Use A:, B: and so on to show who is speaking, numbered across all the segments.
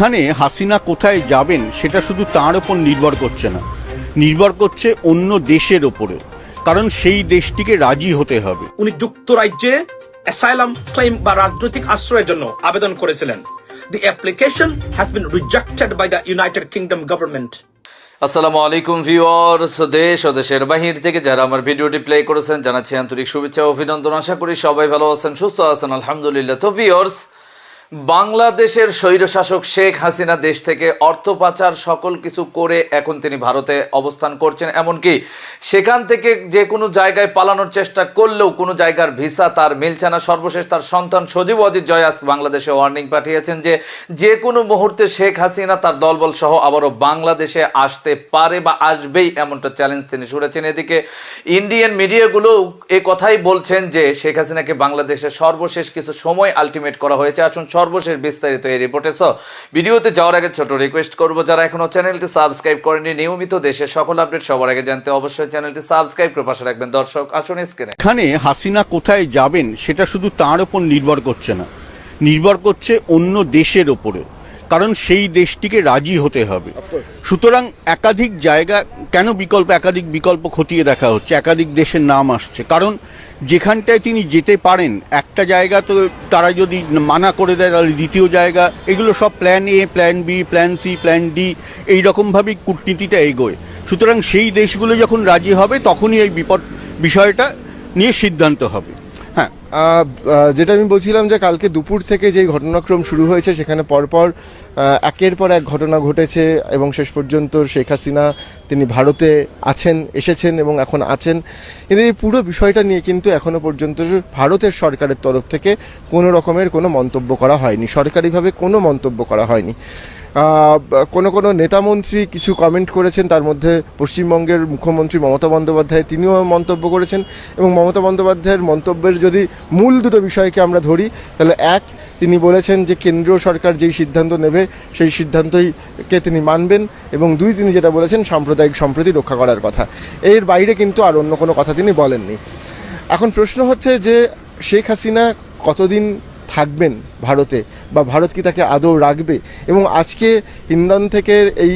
A: এখানে হাসিনা কোথায় যাবেন সেটা শুধু তার ওপর নির্ভর করছে না নির্ভর করছে অন্য দেশের ওপরেও কারণ সেই দেশটিকে রাজি হতে হবে।
B: উনি যুক্তরাজ্যে অ্যাসাইলাম ক্লেম বা রাজনৈতিক আশ্রয়ের জন্য আবেদন করেছিলেন। The application has been rejected by the United Kingdom government
C: আসসালামু আলাইকুম ভিউয়ার্স দেশ ও দেশের বাহির থেকে যারা আমার ভিডিওটি প্লে করেছেন জানাচ্ছি আন্তরিক শুভেচ্ছা ও অভিনন্দন। আশা করি সবাই ভালো আছেন সুস্থ আছেন আলহামদুলিল্লাহ। তো ভিউয়ার্স বাংলাদেশের স্বৈরশাসক শেখ হাসিনা দেশ থেকে অর্থ পাচার সকল কিছু করে এখন তিনি ভারতে অবস্থান করছেন। এমনকি সেখান থেকে যে কোনো জায়গায় পালানোর চেষ্টা করলেও কোনো জায়গার ভিসা তার মিলছে না। সর্বশেষ তার সন্তান সজীব অজিত জয় আজ বাংলাদেশে ওয়ার্নিং পাঠিয়েছেন যে যে কোনো মুহূর্তে শেখ হাসিনা তার দলবল সহ আবারও বাংলাদেশে আসতে পারে বা আসবেই এমনটা চ্যালেঞ্জ তিনি শুনেছেন। এদিকে ইন্ডিয়ান মিডিয়াগুলো এ কথাই বলছেন যে শেখ হাসিনাকে বাংলাদেশে সর্বশেষ কিছু সময় আলটিমেট করা হয়েছে। আসুন সর্বশেষ বিস্তারিত এই রিপোর্টে সো ভিডিওতে যাওয়ার আগে ছোট রিকোয়েস্ট করব, যারা এখনও চ্যানেলটি সাবস্ক্রাইব করেনি নিয়মিত দেশের সকল আপডেট সবার আগে জানতে অবশ্যই চ্যানেলটি সাবস্ক্রাইব করে পাশে রাখবেন। দর্শক, আসুন স্ক্রিনে
A: এখানে হাসিনা কোথায় যাবেন, সেটা শুধু তার উপর নির্ভর করছে না। নির্ভর করছে অন্য দেশের ওপরেও কারণ সেই দেশটিকে রাজি হতে হবে। সুতরাং একাধিক জায়গা কেন বিকল্প একাধিক বিকল্প খতিয়ে দেখা হচ্ছে একাধিক দেশের নাম আসছে। কারণ যেখানটায় তিনি যেতে পারেন একটা জায়গা তো তারা যদি মানা করে দেয় তাহলে দ্বিতীয় জায়গা এগুলো সব plan A plan B plan C plan D এইরকমভাবেই কূটনীতিটা এগোয়। সুতরাং সেই দেশগুলো যখন রাজি হবে তখনই এই বিপদ বিষয়টা নিয়ে সিদ্ধান্ত হবে।
D: যেটা আমি বলছিলাম যে কালকে দুপুর থেকে যে ঘটনাক্রম শুরু হয়েছে, সেখানে পরপর একের পর এক ঘটনা ঘটেছে এবং শেষ পর্যন্ত শেখ হাসিনা তিনি ভারতে আছেন, এসেছেন এবং এখন আছেন। কিন্তু এই পুরো বিষয়টা নিয়ে কিন্তু এখনও পর্যন্ত ভারতের সরকারের তরফ থেকে কোনো রকমের কোনো মন্তব্য করা হয়নি। সরকারিভাবে কোনো মন্তব্য করা হয়নি। কোনো কোনো নেতামন্ত্রী কিছু কমেন্ট করেছেন, তার মধ্যে পশ্চিমবঙ্গের মুখ্যমন্ত্রী মমতা বন্দ্যোপাধ্যায়, তিনিও মন্তব্য করেছেন। এবং মমতা বন্দ্যোপাধ্যায়ের মন্তব্যের যদি মূল দুটো বিষয়কে আমরা ধরি, তাহলে এক, তিনি বলেছেন যে কেন্দ্রীয় সরকার যেই সিদ্ধান্ত নেবে, সেই সিদ্ধান্তইকে তিনি মানবেন। এবং দুই, তিনি যেটা বলেছেন, সাম্প্রদায়িক সম্প্রীতি রক্ষা করার কথা। এর বাইরে কিন্তু আর অন্য কোনো কথা তিনি বলেননি। এখন প্রশ্ন হচ্ছে যে শেখ হাসিনা কতদিন থাকবেন ভারতে বা ভারত কি তাকে আদৌ রাখবে? এবং আজকে ইন্ধন থেকে এই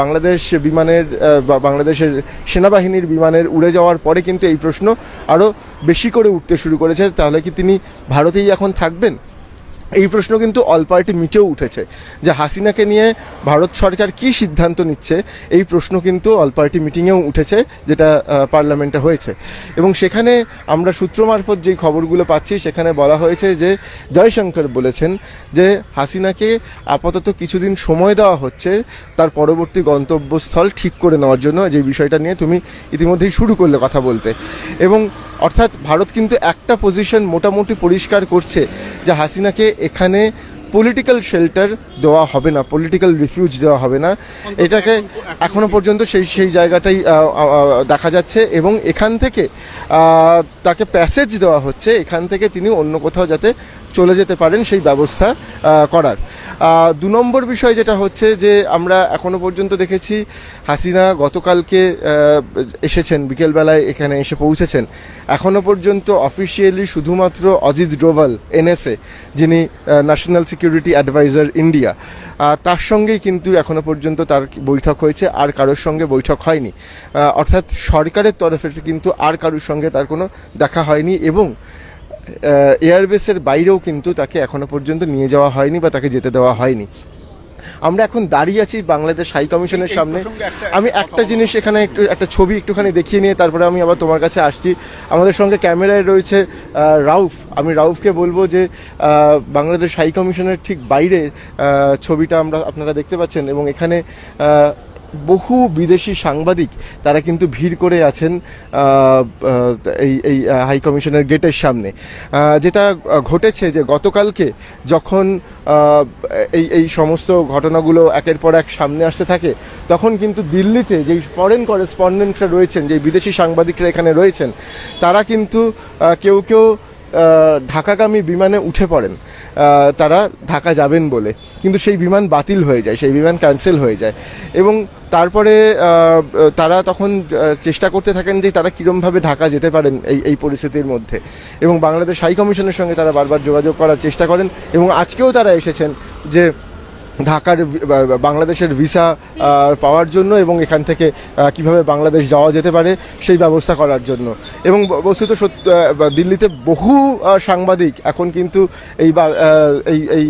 D: বাংলাদেশ বিমানের বা বাংলাদেশের সেনাবাহিনীর বিমানের উড়ে যাওয়ার পরে কিন্তু এই প্রশ্ন আরও বেশি করে উঠতে শুরু করেছে। তাহলে কি তিনি ভারতেই এখন থাকবেন? এই প্রশ্ন কিন্তু অল পার্টি মিটেও উঠেছে যে হাসিনাকে নিয়ে ভারত সরকার কি সিদ্ধান্ত নিচ্ছে, এই প্রশ্ন কিন্তু অল পার্টি মিটিংয়েও উঠেছে, যেটা পার্লামেন্টে হয়েছে। এবং সেখানে আমরা সূত্র মারফত যেই খবরগুলো পাচ্ছি, সেখানে বলা হয়েছে যে জয়শঙ্কর বলেছেন যে হাসিনাকে আপাতত কিছুদিন সময় দেওয়া হচ্ছে তার পরবর্তী গন্তব্যস্থল ঠিক করে নেওয়ার জন্য, যে বিষয়টা নিয়ে তুমি ইতিমধ্যেই শুরু করলে কথা বলতে। এবং অর্থাৎ ভারত কিন্তু একটা পজিশন মোটামুটি পরিষ্কার করছে যে হাসিনাকে এখানে পলিটিক্যাল শেল্টার দেওয়া হবে না পলিটিক্যাল রিফিউজ দেওয়া হবে না। এটাকে এখনও পর্যন্ত সেই সেই জায়গাটাই দেখা যাচ্ছে এবং এখান থেকে তাকে প্যাসেজ দেওয়া হচ্ছে, এখান থেকে তিনি অন্য কোথাও যাতে চলে যেতে পারেন সেই ব্যবস্থা করার। দু নম্বর বিষয় যেটা হচ্ছে যে আমরা এখনও পর্যন্ত দেখেছি, হাসিনা গতকালকে এসেছেন, বিকেলবেলায় এখানে এসে পৌঁছেছেন। এখনও পর্যন্ত অফিসিয়ালি শুধুমাত্র অজিত ডোভাল এনএসএ যিনি ন্যাশনাল সিকিউরিটি অ্যাডভাইজার ইন্ডিয়া। তার সঙ্গেই কিন্তু এখনও পর্যন্ত তার বৈঠক হয়েছে, আর কারোর সঙ্গে বৈঠক হয়নি। অর্থাৎ সরকারের তরফে কিন্তু আর কারোর সঙ্গে তার কোনো দেখা হয়নি এবং এয়ারবেসের বাইরেও কিন্তু তাকে এখনও পর্যন্ত নিয়ে যাওয়া হয়নি বা তাকে যেতে দেওয়া হয়নি। আমরা এখন দাঁড়িয়ে আছি বাংলাদেশ হাই কমিশনের সামনে। আমি একটা জিনিস এখানে একটু একটা ছবি একটুখানি দেখিয়ে নিয়ে তারপরে আমি আবার তোমার কাছে আসছি। আমাদের সঙ্গে ক্যামেরায় রয়েছে রাউফ। আমি রাউফকে বলব যে বাংলাদেশ হাই কমিশনের ঠিক বাইরে ছবিটা আমরা আপনারা দেখতে পাচ্ছেন এবং এখানে বহু বিদেশি সাংবাদিক তারা কিন্তু ভিড় করে আছেন এই এই হাই কমিশনের গেটের সামনে। যেটা ঘটেছে যে গতকালকে যখন এই এই সমস্ত ঘটনাগুলো একের পর এক সামনে আসতে থাকে, তখন কিন্তু দিল্লিতে যেই ফরেন করেসপন্ডেন্টরা রয়েছেন, যেই বিদেশি সাংবাদিকরা এখানে রয়েছেন, তারা কিন্তু কেউ কেউ ঢাকাগামী বিমানে উঠে পড়েন। তারা ঢাকা যাবেন বলে। কিন্তু সেই বিমান বাতিল হয়ে যায়, সেই বিমান ক্যান্সেল হয়ে যায়। এবং তারপরে তারা তখন চেষ্টা করতে থাকেন যে তারা কীরমভাবে ঢাকা যেতে পারেন এই এই পরিস্থিতির মধ্যে। এবং বাংলাদেশ হাই কমিশনের সঙ্গে তারা বারবার যোগাযোগ করার চেষ্টা করেন। এবং আজকেও তারা এসেছেন যে ঢাকার বাংলাদেশের ভিসা পাওয়ার জন্য এবং এখান থেকে কীভাবে বাংলাদেশ যাওয়া যেতে পারে সেই ব্যবস্থা করার জন্য। এবং বস্তুত দিল্লিতে বহু সাংবাদিক এখন কিন্তু এই এই এই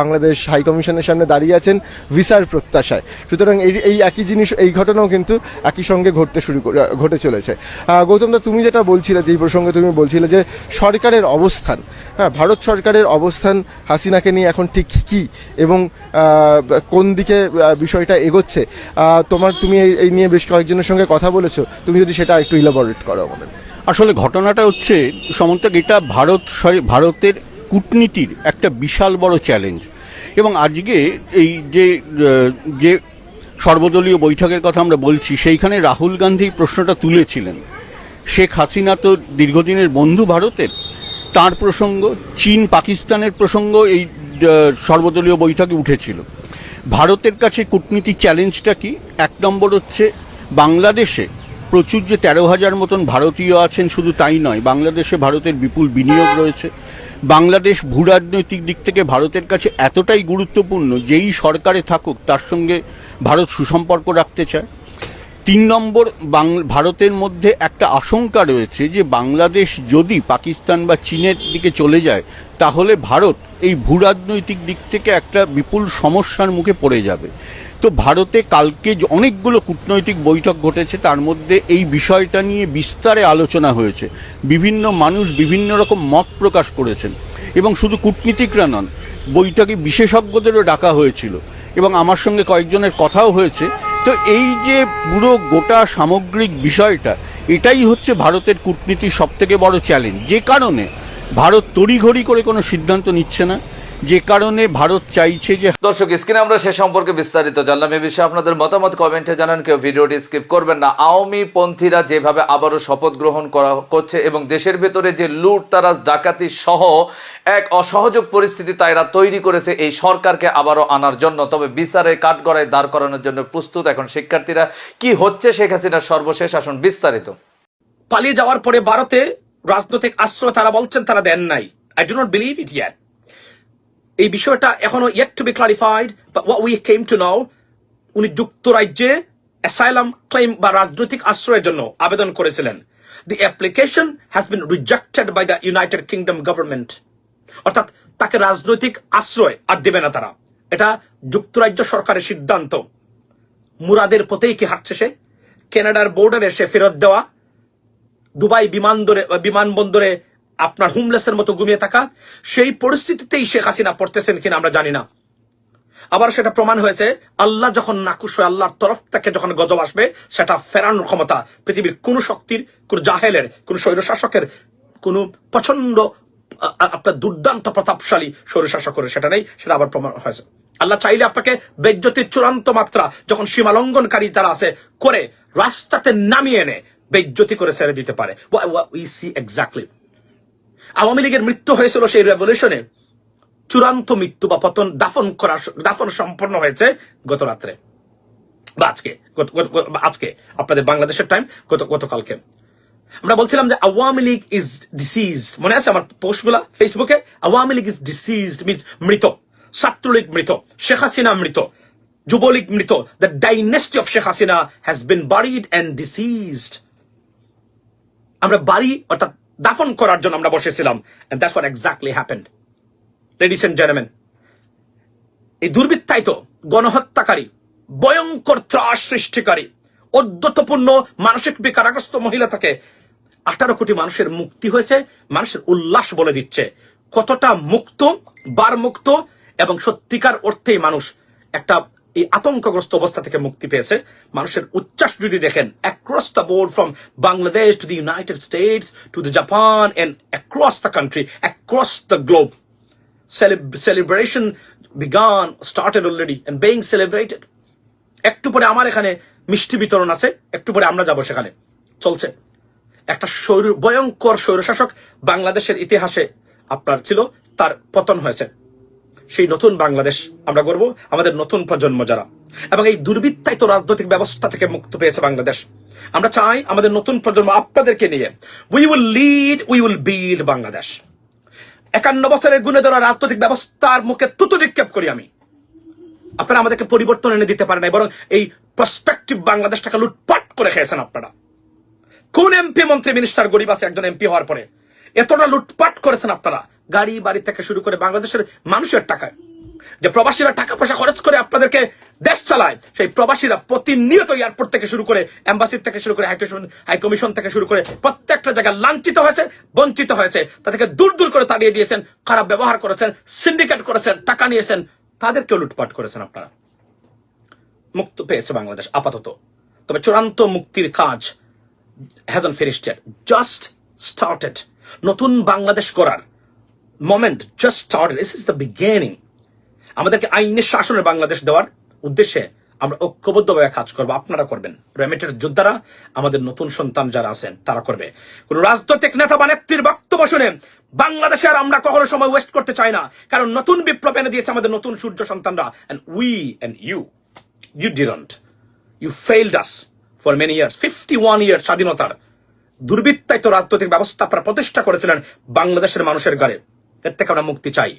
D: বাংলাদেশ হাই কমিশনের সামনে দাঁড়িয়ে আছেন ভিসার প্রত্যাশায়। সুতরাং এই এই একই জিনিস, এই ঘটনাও কিন্তু একই সঙ্গে ঘটতে শুরু ঘটে চলেছে। গৌতম দা, তুমি যেটা বলছিলে, যে এই প্রসঙ্গে তুমি বলছিলে যে সরকারের অবস্থান হ্যাঁ ভারত সরকারের অবস্থান হাসিনাকে নিয়ে এখন ঠিক কি এবং কোন দিকে বিষয়টা এগোচ্ছে? তোমার, তুমি এই- নিয়ে বেশ কয়েকজনের সঙ্গে কথা বলেছ। তুমি যদি সেটা একটু ইলাবোরেট করো আমাদের।
A: আসলে ঘটনাটা হচ্ছে সমন্তক এটা ভারত ভারতের কূটনীতির একটা বিশাল বড় চ্যালেঞ্জ এবং আজকে এই যে যে সর্বদলীয় বৈঠকের কথা আমরা বলছি, সেইখানে রাহুল গান্ধী প্রশ্নটা তুলেছিলেন। শেখ হাসিনা তো দীর্ঘদিনের বন্ধু ভারতের। তার প্রসঙ্গ চীন পাকিস্তানের প্রসঙ্গ, এই সর্বদলীয় বৈঠকে উঠেছিল। ভারতের কাছে কূটনীতিক চ্যালেঞ্জটা কি? এক নম্বর হচ্ছে, বাংলাদেশে প্রচুর যে তেরো হাজার মতন ভারতীয় আছেন, শুধু তাই নয়, বাংলাদেশে ভারতের বিপুল বিনিয়োগ রয়েছে। বাংলাদেশ ভূরাজনৈতিক দিক থেকে ভারতের কাছে এতটাই গুরুত্বপূর্ণ, যেই সরকারে থাকুক, তার সঙ্গে ভারত সুসম্পর্ক রাখতে চায়। তিন নম্বর ভারতের মধ্যে একটা আশঙ্কা রয়েছে যে বাংলাদেশ যদি পাকিস্তান বা চীনের দিকে চলে যায়, তাহলে ভারত এই ভূরাজনৈতিক দিক থেকে একটা বিপুল সমস্যার মুখে পড়ে যাবে। তো ভারতে কালকে অনেকগুলো কূটনৈতিক বৈঠক ঘটেছে, তার মধ্যে এই বিষয়টা নিয়ে বিস্তারে আলোচনা হয়েছে। বিভিন্ন মানুষ বিভিন্ন রকম মত প্রকাশ করেছেন। এবং শুধু কূটনীতিকরা নন, বৈঠকে বিশেষজ্ঞদেরও ডাকা হয়েছিল। এবং আমার সঙ্গে কয়েকজনের কথাও হয়েছে। তো এই যে পুরো গোটা সামগ্রিক বিষয়টা, এটাই হচ্ছে ভারতের কূটনীতির সব থেকে বড় চ্যালেঞ্জ যে কারণে ভারত তড়িঘড়ি করে কোনো সিদ্ধান্ত নিচ্ছে না। যে কারণে ভারত চাইছে যে
C: দর্শক স্ক্রিনে আমরা সে সম্পর্কে বিস্তারিত জানলাম। এ বিষয়ে আপনাদের মতামত কমেন্টে জানান। কেউ ভিডিওটি স্কিপ করবেন না। আওয়ামী পন্থীরা যেভাবে আবারও শপথ গ্রহণ করা করছে এবং দেশের ভেতরে যে লুট তারা ডাকাতি সহ এক অসহযোগ পরিস্থিতি তাইরা তৈরি করেছে এই সরকারকে আবারও আনার জন্য। তবে বিচারে কাঠগড়ায় দাঁড় করানোর জন্য প্রস্তুত এখন শিক্ষার্থীরা। কি হচ্ছে শেখ হাসিনার সর্বশেষ? আসন বিস্তারিত।
B: পালিয়ে যাওয়ার পরে ভারতে রাজনৈতিক আশ্রয় তারা বলছেন তারা দেন নাই। I do not believe it yet এই বিষয়টা এখনও yet to be clarified but what we came to now উনি যুক্তরাজ্যে অ্যাসাইলাম ক্লেম বা রাজনৈতিক আশ্রয়ের জন্য আবেদন করেছিলেন। The application has been rejected by the United Kingdom government অর্থাৎ তাকে রাজনৈতিক আশ্রয় আর দেবে না তারা। এটা যুক্তরাজ্য সরকারের সিদ্ধান্ত। মুরাদের পথেই কি হাঁটছে সে? কানাডার বর্ডারে সে ফেরত দেওয়া। দুবাই বিমানবন্দরে বিমানবন্দরে আপনার হোমলেসের মতো ঘুমিয়ে থাকা, সেই পরিস্থিতিতেই শেখ হাসিনা পড়তেছেন কিনা আমরা জানি না। আবার সেটা প্রমাণ হয়েছে, আল্লাহ যখন নাকুশ হয়ে আল্লাহর তরফ থেকে যখন গজব আসবে, সেটা ফেরানোর ক্ষমতা পৃথিবীর কোন শক্তির, কোন জাহেলের, কোন স্বৈরশাসকের, কোন প্রচণ্ড আপনার দুর্দান্ত প্রতাপশালী স্বৈরশাসকের সেটা নেই, সেটা আবার প্রমাণ হয়েছে। আল্লাহ চাইলে আপনাকে বেজ্জতির চূড়ান্ত মাত্রা যখন সীমালঙ্ঘনকারী তারা আছে, করে রাস্তাতে নামিয়ে এনে বেজ্জতি করে ছেড়ে দিতে পারে। উই সি এক্স্যাক্টলি আওয়ামী লীগের মৃত্যু হয়েছিল সেই রেভলিউশনে চূড়ান্ত মৃত্যু বা পতন দাফন করা, দাফন সম্পন্ন হয়েছে গত রাত্রে। বা আজকে আজকে, আপনাদের বাংলাদেশের টাইম গত, গতকালকে। আমরা বলছিলাম যে আওয়ামী লীগ ইজ ডিসিজ মনে আছে আমার পোস্টগুলা ফেসবুকে Awami League is deceased means মৃত। ছাত্রলীগ মৃত, শেখ হাসিনা মৃত, যুবলীগ মৃত। The dynasty of Sheikh Hasina has been buried and deceased আমরা বাড়ি, অর্থাৎ দাফন করার জন্য আমরা বসেছিলাম, and that's what exactly happened. Ladies and gentlemen, এই দুর্বৃত্তায়িত, গণহত্যাকারী, ভয়ঙ্কর ত্রাস সৃষ্টিকারী অদ্যতপূর্ণ মানসিক বিকারগ্রস্ত মহিলা থেকে আঠারো কোটি মানুষের মুক্তি হয়েছে, মানুষের উল্লাস বলে দিচ্ছে। কতটা মুক্ত বার মুক্ত এবং সত্যিকার অর্থেই মানুষ একটা এই আতঙ্কগ্রস্ত অবস্থা থেকে মুক্তি পেয়েছে। মানুষের উচ্ছ্বাস যদি দেখেন across the board from Bangladesh to the United States to the Japan and across the country across the globe celebration celebration started already and being celebrated. একটু পরে আমার এখানে মিষ্টি বিতরণ আছে, একটু পরে আমরা যাব সেখানে। চলছে। একটা ভয়ঙ্কর স্বৈরশাসক বাংলাদেশের ইতিহাসে আপনার ছিল, তার পতন হয়েছে। সেই নতুন বাংলাদেশ আমরা করব আমাদের নতুন প্রজন্ম যারা। এবং এই দুর্বৃত্তায়িত রাজনৈতিক ব্যবস্থা থেকে মুক্ত পেয়েছে বাংলাদেশ। আমরা চাই আমাদের নতুন প্রজন্ম আপনাদেরকে নিয়ে we will lead we will build Bangladesh. একান্ন বছরের গুণে ধরা রাজনৈতিক ব্যবস্থার মুখে তুতু নিক্ষেপ করি আমি। আপনারা আমাদেরকে পরিবর্তন এনে দিতে পারেন বরং এই প্রসপেক্টিভ বাংলাদেশটাকে লুটপাট করে খেয়েছেন আপনারা। কোন এমপি, মন্ত্রী মিনিস্টার গরিব আছে, একজন এমপি হওয়ার পরে। এতটা লুটপাট করেছেন আপনারা। গাড়ি বাড়ি থেকে শুরু করে বাংলাদেশের মানুষের টাকায় যে প্রবাসীরা টাকা পয়সা খরচ করে আপনাদেরকে দেশ চালায়, সেই প্রবাসীরা প্রতিনিয়ত এয়ারপোর্ট থেকে শুরু করে এম্বাসির থেকে শুরু করে হাইকমিশন থেকে শুরু করে প্রত্যেকটা জায়গায় লাঞ্ছিত হয়েছে, বঞ্চিত হয়েছে তাদেরকে দূর দূর করে তাড়িয়ে দিয়েছেন, খারাপ ব্যবহার করেছেন সিন্ডিকেট করেছেন, টাকা নিয়েছেন। তাদেরকেও লুটপাট করেছেন আপনারা। মুক্ত পেয়েছে বাংলাদেশ, আপাতত। তবে চূড়ান্ত মুক্তির কাজ hasn't finished জাস্ট স্টার্টেড নতুন বাংলাদেশ করার moment just started this is the beginning আমাদেরকে আইনের শাসনের বাংলাদেশ দেওয়ার উদ্দেশ্যে আমরা ঐক্যবদ্ধভাবে কাজ করব। আপনারা করবেন। রেমিটের যোদ্ধারা, আমাদের নতুন সন্তান যারা আছেন, তারা করবে। কোন রাজনৈতিক নেতা বা নেত্রীর বক্তব্য শুনে বাংলাদেশে আর আমরা কখনো সময় ওয়েস্ট করতে চাই না। কারণ নতুন বিপ্লব এনে দিয়েছে আমাদের নতুন সূর্য সন্তানরা। And we and you you didn't you failed us for many years fifty one year স্বাধীনতার দুর্বৃত্তায়িত রাজনৈতিক ব্যবস্থা আপনারা প্রতিষ্ঠা করেছিলেন বাংলাদেশের মানুষের গাড়ে এর থেকে আমরা মুক্তি চাই।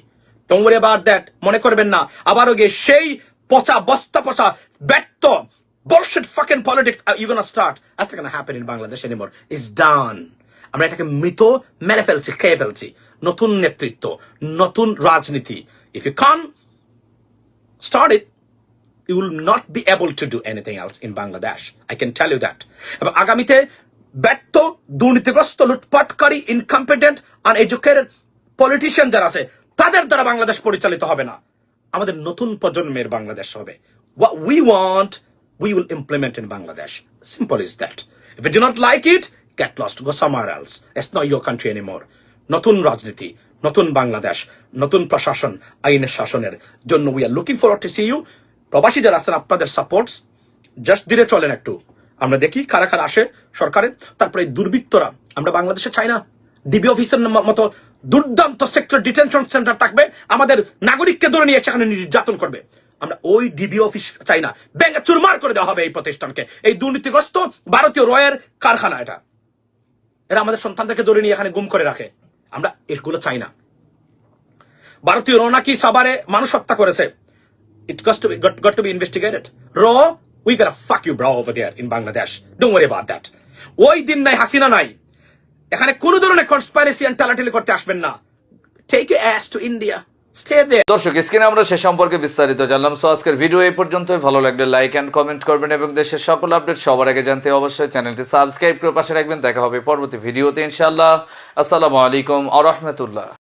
B: ডোমরে বার দ্যাট মনে করবেন না। আবার গিয়ে সেই পচা, বস্তা পচা, ব্যর্থ বর্ষেট ফাকেন পলিটিক্স ইউন স্টার্ট আজ থেকে happen in Bangladesh anymore is done আমরা এটাকে মৃত মেরে ফেলছি, খেয়ে ফেলছি। নতুন নেতৃত্ব, নতুন রাজনীতি। If you can start it you will not be able to do anything else in Bangladesh I can tell you that এবং আগামীতে ব্যর্থ, দুর্নীতিগ্রস্ত, লুটপাটকারী ইনকম্পিটেন্ট আর এডুকেটেড পলিটিশিয়ান যারা আছে, তাদের দ্বারা বাংলাদেশ পরিচালিত হবে না। আমাদের নতুন প্রজন্মের বাংলাদেশ হবে। What we want, we will implement in Bangladesh. Simple is that. If you do not like it, get lost. Go somewhere it's not your country anymore. নতুন রাজনীতি, নতুন বাংলাদেশ, নতুন প্রশাসন, আইনের শাসনের জন্য we are looking forward to see you প্রবাসী যারা আছেন, আপনাদের সাপোর্টস জাস্ট ধীরে চলেন একটু। আমরা দেখি কারা কারা আসে সরকারের তারপরে দুর্বৃত্তরা, আমরা বাংলাদেশে চাই না। ডিবি অফিসের মতো দুর্দান্ত সেক্টর ডিটেনশন সেন্টার থাকবে। আমাদের নাগরিককে ধরে নিয়ে সেখানে নির্যাতন করবে। আমরা ওই ডিবি অফিস চাই না। ব্যাংকে চুরমার করে দেওয়া হবে এই প্রতিষ্ঠানকে। এই দুর্নীতিগ্রস্ত ভারতীয় রয়ের কারখানা এটা। এরা আমাদের সন্তানদেরকে ধরে নিয়ে এখানে গুম করে রাখে। আমরা এগুলো চাই না। ভারতীয় র নাকি সাবারে মানুষ হত্যা করেছে। It got to be got, got to be investigated. Raw, we gotta fuck you bro over there in Bangladesh. Don't worry ওই দিন নাই হাসিনা নাই। এখানে কোন ধরনের কনস্পাইরেসি এন্ড টালাটালি করতে আসবেন না। টেক অ্যাস টু ইন্ডিয়া
C: দর্শক, স্ক্রিনে আমরা সে সম্পর্কে বিস্তারিত জানলাম। সো আজকের ভিডিও এই পর্যন্তই। ভালো লাগলে লাইক অ্যান্ড কমেন্ট করবেন এবং দেশের সকল আপডেট সবার আগে জানতে অবশ্যই চ্যানেলটি সাবস্ক্রাইব করে পাশে রাখবেন। দেখা হবে পরবর্তী ভিডিওতে ইনশাআল্লাহ। আসসালামু আলাইকুম আ রহমতুল্লাহ।